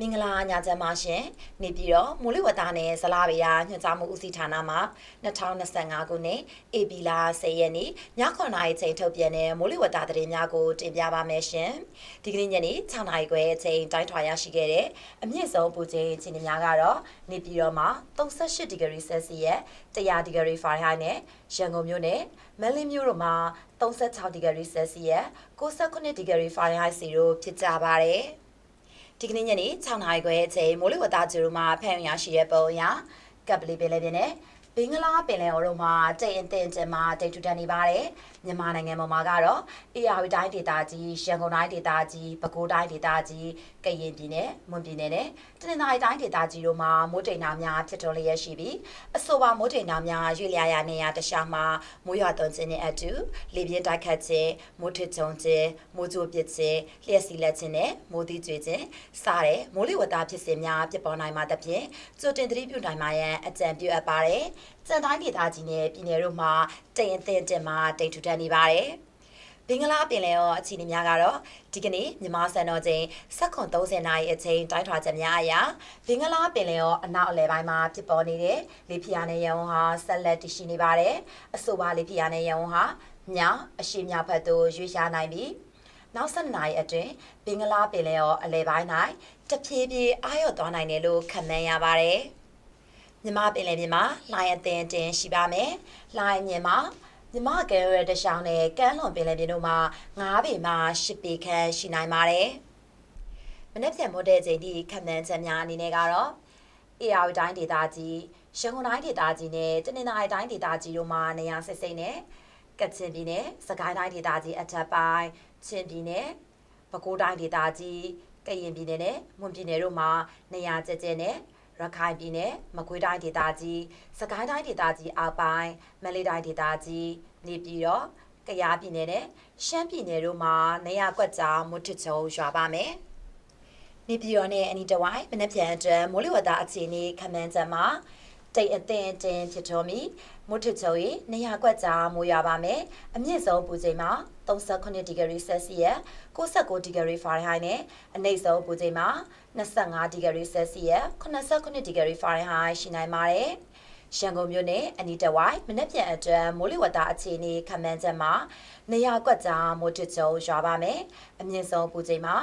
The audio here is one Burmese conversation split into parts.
မင်္ဂလာညချမ်းပါရှင်နေပြည်တော်မိုးလေဝသနဲ့ဇလားဗေယညွှန်ကြားမှုဦးစီးဌာနမှ2025ခုနှစ်ဧပြီလ10ရက်နေ့ည9:00နာရီချိန်ထုတ်ပြန်တဲ့မိုးလေဝသသတင်းများကိုတင်ပြပါမယ်ရှင်ဒီကနေ့ညနေ6:00နာရီခွဲချိန်တိုင်းထွာရရှိခဲ့တဲ့အမြင့်ဆုံးပူချိန်အခြေအနေများကတော့နေပြည်တော်မှာ38ဒီဂရီဆယ်စီယပ်100ဒီဂရီဖာရင်ဟိုက်နဲ့ရန်ကုန်မြို့နဲ့မန်လေးမြို့တို့မှာ36ဒီဂရီဆယ်စီယပ်69ဒီဂရီဖာရင်ဟိုက်စီတို့ဖြစ်ကြပါတယ် ဒီကနေ့ညနေ6နာရီခွဲအချိန်မိုးလေဝသဂျူရိုမှာဖန်ရရှိတဲ့ပုံအရကပ်ပလီပင်လည်းပြင်းနဲ့ ဘင်္ဂလားပင်လယ်အော်တို့မှာတိတ်အထင်ကျမှာတိတ်ထူထန်နေပါတယ်မြန်မာနိုင်ငံပေါ်မှာကတော့အေရဝတီတိုင်းဒေသကြီးရန်ကုန်တိုင်းဒေသကြီးပဲခူးတိုင်းဒေသကြီးကရင်ပြည်နယ်မွန်ပြည်နယ်နဲ့တနင်္သာရီတိုင်းဒေသကြီးတို့မှာမိုးတိမ်နာများဖြစ်တော်လျက်ရှိပြီးအဆိုပါမိုးတိမ်နာများရွေ့လျားရနေရတခြားမှာမိုးရွာသွန်းခြင်းနဲ့အတူလေပြင်းတိုက်ခတ်ခြင်းမိုးထစ်ချုံခြင်းမိုးကြိုးပစ်ခြင်းလျှက်စီလက်ခြင်းနဲ့မိုးသီးကျွေခြင်းစတဲ့မိုးလေဝသဖြစ်စဉ်များဖြစ်ပေါ်နိုင်မှာသဖြင့်ကြိုတင်သတိပြုနိုင်မှာရန်အကြံပြုအပ်ပါတယ်စံတိုင်းဒေသကြီးနဲ့ပြည်နယ်တို့မှာတိမ်အထင်တင်မှာတိတ်ထူထန်နေပါတယ်ဘင်္ဂလားပင်လယ်အော်အခြေအနေများကတော့ဒီကနေ့မြန်မာစံတော်ချိန်7:30နာရီအချိန်တိုင်းထွာချက်များအရဘင်္ဂလားပင်လယ်အော်အနောက်အလယ်ပိုင်းမှာဖြစ်ပေါ်နေတဲ့လေပြင်းနဲ့ရဝန်းဟာဆက်လက်တည်ရှိနေပါတယ်အဆိုပါလေပြင်းနဲ့ရဝန်းဟာမြောက်အရှေ့မြောက်ဘက်သို့ရွေ့လျားနိုင်ပြီးနောက်ဆက်နိုင်အတွင်းဘင်္ဂလားပင်လယ်အော်အလယ်ပိုင်း၌တဖြည်းဖြည်းအာရုံသွားနိုင်တယ်လို့ခန့်မှန်းရပါတယ် မြမပင်လယ်ပြင်မှာလိုင်းအသင်းတင်ရှိပါမယ်။လိုင်းမြင်မှာမြမကဲရဲတရှောင်းနဲ့ကမ်းလွန်ပင်လယ်ပြင်တို့မှာ9ပေမှ10ပေခန့်ရှိနိုင်ပါတယ်။မနေ့ပြန်မို့တဲ့ချိန်ဒီခန့်မှန်းချက်များအနေနဲ့ကတော့အေရဝတိုင်းဒေသကြီးရန်ကုန်တိုင်းဒေသကြီးနဲ့တနင်္သာရီတိုင်းဒေသကြီးတို့မှာနေရာစိတ်စိတ်နဲ့ကချင်ပြည်နယ်စကိုင်းတိုင်းဒေသကြီးအထက်ပိုင်းချင်းပြည်နယ်ပဲခူးတိုင်းဒေသကြီးကရင်ပြည်နယ်နဲ့မွန်ပြည်နယ်တို့မှာနေရာကျကျနဲ့ ရခိုင်ပြည်နယ်မကွေးတိုင်းဒေသကြီးစကိုင်းတိုင်းဒေသကြီးအောက်ပိုင်းမန္တလေးတိုင်းဒေသကြီးနေပြည်တော်ကယားပြည်နယ်နဲ့ရှမ်းပြည်နယ်တို့မှာနေရာကွက်ကြားမွတ်ထချုံရွာပါမယ်နေပြည်တော်နဲ့အနီးတစ်ဝိုက်မနက်ဖြန်အတွက်မိုးလေဝသအခြေအနေခန့်မှန်းချက်မှာ တိတ်အသင်တင်ဖြစ်တော်မီမွတ်ထချုံ၏နေရာကွက်ကြားမိုးရွာပါမယ်အမြင့်ဆုံးပူချိန်မှာ38ဒီဂရီဆယ်စီယပ်69ဒီဂရီဖာရင်ဟိုက်နဲ့အနိမ့်ဆုံးပူချိန်မှာ25ဒီဂရီဆယ်စီယပ်89ဒီဂရီဖာရင်ဟိုက်ရှိနိုင်ပါတယ်ရန်ကုန်မြို့နယ်အနီးတစ်ဝိုက်မနေ့ပြန်အတွက်မိုးလေဝသအခြေအနေခန့်မှန်းချက်မှာနေရာကွက်ကြားမိုးထချုံရွာပါမယ်အမြင့်ဆုံးပူချိန်မှာ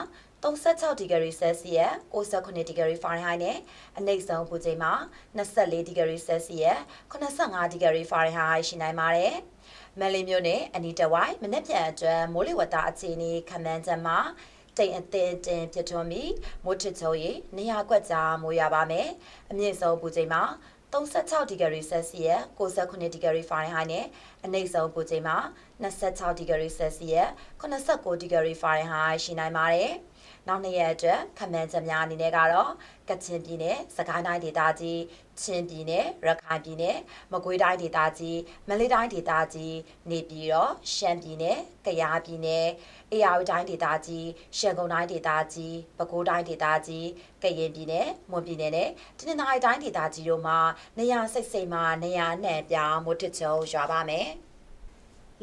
36ဒီဂရီဆယ်စီယပ်69ဒီဂရီဖာရင်ဟိုက်နဲ့အနိမ့်ဆုံးပူချိန်မှာ24ဒီဂရီဆယ်စီယပ်85ဒီဂရီဖာရင်ဟိုက်ရှိနိုင်ပါတယ်။မန်လေးမြို့နယ်အနီးတစ်ဝိုက်မနေ့ပြန်အတွက်မိုးလေဝသအခြေအနေခန့်မှန်းချက်မှာတိမ်အသင်တင်ပြထွန်းပြီးမိုးထချုံရီနေရာကွက်ကြားမိုးရပါမယ်။အမြင့်ဆုံးပူချိန်မှာ36ဒီဂရီဆယ်စီယပ်69ဒီဂရီဖာရင်ဟိုက်နဲ့အနိမ့်ဆုံးပူချိန်မှာ26ဒီဂရီဆယ်စီယပ်89ဒီဂရီဖာရင်ဟိုက်ရှိနိုင်ပါတယ်။ နောက်နှစ်ရက်အတွက်ခမန်းချက်များအနေနဲ့ကတော့ကချင်ပြည်နယ်စကိုင်းတိုင်းဒေသကြီးချင်းပြည်နယ်ရခိုင်ပြည်နယ်မကွေးတိုင်းဒေသကြီးမန္တလေးတိုင်းဒေသကြီးနေပြည်တော်ရှမ်းပြည်နယ်ကယားပြည်နယ်အေရဝတီတိုင်းဒေသကြီးရန်ကုန်တိုင်းဒေသကြီးပဲခူးတိုင်းဒေသကြီးကရင်ပြည်နယ်မွန်ပြည်နယ်နဲ့တနင်္သာရီတိုင်းဒေသကြီးတို့မှာနေရာစိတ်စိတ်မှာနေရာနှံ့ပြောင်းမိုးထချုံရွာပါမယ်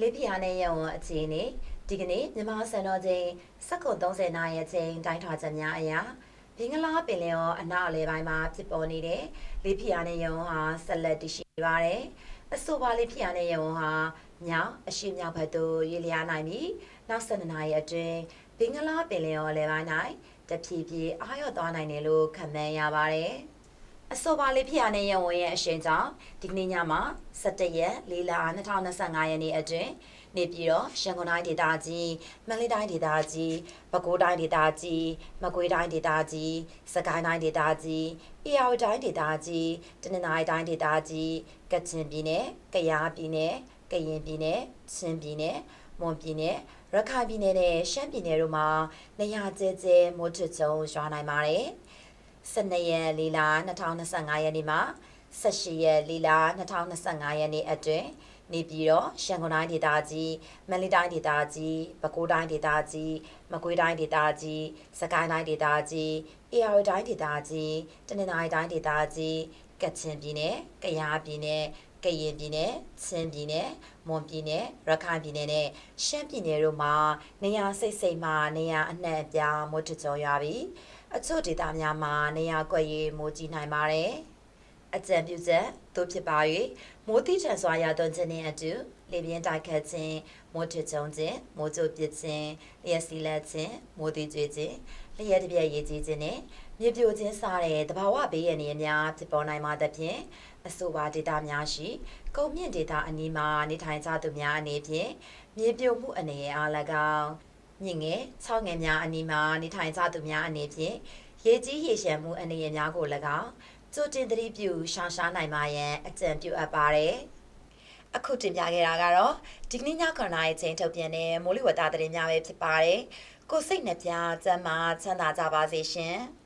လေးပြားနဲ့ရဝံအခြေအနေ ဒီကနေ့မြန်မာစံတော်ချိန်7:30နာရီအချိန်တိုင်းထွာချက်များအရာဘင်္ဂလားပင်လယ်အော်အနောက်အလယ်ပိုင်းမှာဖြစ်ပေါ်နေတဲ့လေပြင်းအားနဲ့ယုံဟာဆက်လက်တည်ရှိနေပါတယ်။အဆိုပါလေပြင်းအားနဲ့ယုံဟာမြောက်အရှေ့မြောက်ဘက်သို့ရွေ့လျားနိုင်ပြီးနောက်7နာရီအတွင်းဘင်္ဂလားပင်လယ်အော်အလယ်ပိုင်း၌တဖြည်းဖြည်းအားလျော့သွားနိုင်တယ်လို့ခန့်မှန်းရပါတယ်။ အဆိုပါလေးဖျားနေရဝင်ရဲ့အရှိန်ကြောင့်ဒီကနေ့ညမှာ17ရက်၄လ2025ရက်နေ့အတွင်းနေပြည်တော်ရန်ကုန်တိုင်းဒေသကြီးမန္တလေးတိုင်းဒေသကြီးပဲခူးတိုင်းဒေသကြီးမကွေးတိုင်းဒေသကြီးစကိုင်းတိုင်းဒေသကြီးအေရဝတီတိုင်းဒေသကြီးတနင်္သာရီတိုင်းဒေသကြီးကချင်ပြည်နယ်ကယားပြည်နယ်ကရင်ပြည်နယ်ချင်းပြည်နယ်မွန်ပြည်နယ်ရခိုင်ပြည်နယ်နဲ့ရှမ်းပြည်နယ်တို့မှာနေရာကျဲကျဲမိုးထချုံရွာနိုင်ပါတယ်။ 12ရက်၄လ2025ရက်နေ့မှာ18ရက်၄လ2025ရက်နေ့အတွင်းနေပြည်တော်ရန်ကုန်တိုင်းဒေသကြီးမန္တလေးတိုင်းဒေသကြီးပဲခူးတိုင်းဒေသကြီးမကွေးတိုင်းဒေသကြီးစကိုင်းတိုင်းဒေသကြီးအေရဝတီတိုင်းဒေသကြီးတနင်္သာရီတိုင်းဒေသကြီးကချင်ပြည်နယ်ကယားပြည်နယ်ကရင်ပြည်နယ်ချင်းပြည်နယ်မွန်ပြည်နယ်ရခိုင်ပြည်နယ်နဲ့ရှမ်းပြည်နယ်တို့မှာနေရာစိတ်စိတ်မှနေရာအနှံ့အပြားမွတ်တကြော်ရပြီ အချို့ဒေသများမှာနေရာကွက်ရေးမိုးကြီးနိုင်ပါတယ်အကြံပြုချက်တို့ဖြစ်ပါ၍မိုးတိထန်စွာရသွန်းခြင်းနှင့်အတူလေပြင်းတိုက်ခတ်ခြင်းမိုးထချုံခြင်းမိုးကြိုပစ်ခြင်းလျှက်စီလက်ခြင်းမိုးတိကျွေးခြင်းလျှက်တစ်ပြက်ရေးကြီးခြင်းနဲ့မြေပြိုခြင်းစတဲ့တဘာဝဘေးရန်တွေအများဖြစ်ပေါ်နိုင်မှာသဖြင့်အဆိုပါဒေသများရှိကုန်းမြင့်ဒေသအနီးမှာနေထိုင်ကြသူများအနေဖြင့်မြေပြိုမှုအနေအား၎င်း မြင့်ငယ်6ငယ်များအနီးမှာနေထိုင်ကြသူများအနေဖြင့်ရေကြီးရေရှမ်းမှုအနေအများကို၎င်းကြိုတင်သတိပြုရှောင်ရှားနိုင်ပါရန်အကြံပြုအပ်ပါတယ်။အခုတင်ပြခဲ့တာကတော့ဒီကနေ့ည9:00နာရီချိန်ထုတ်ပြန်တဲ့မိုးလေဝသသတင်းများပဲဖြစ်ပါတယ်။ကိုယ်စိတ်နှပြစမ်းမချမ်းသာကြပါစေရှင်။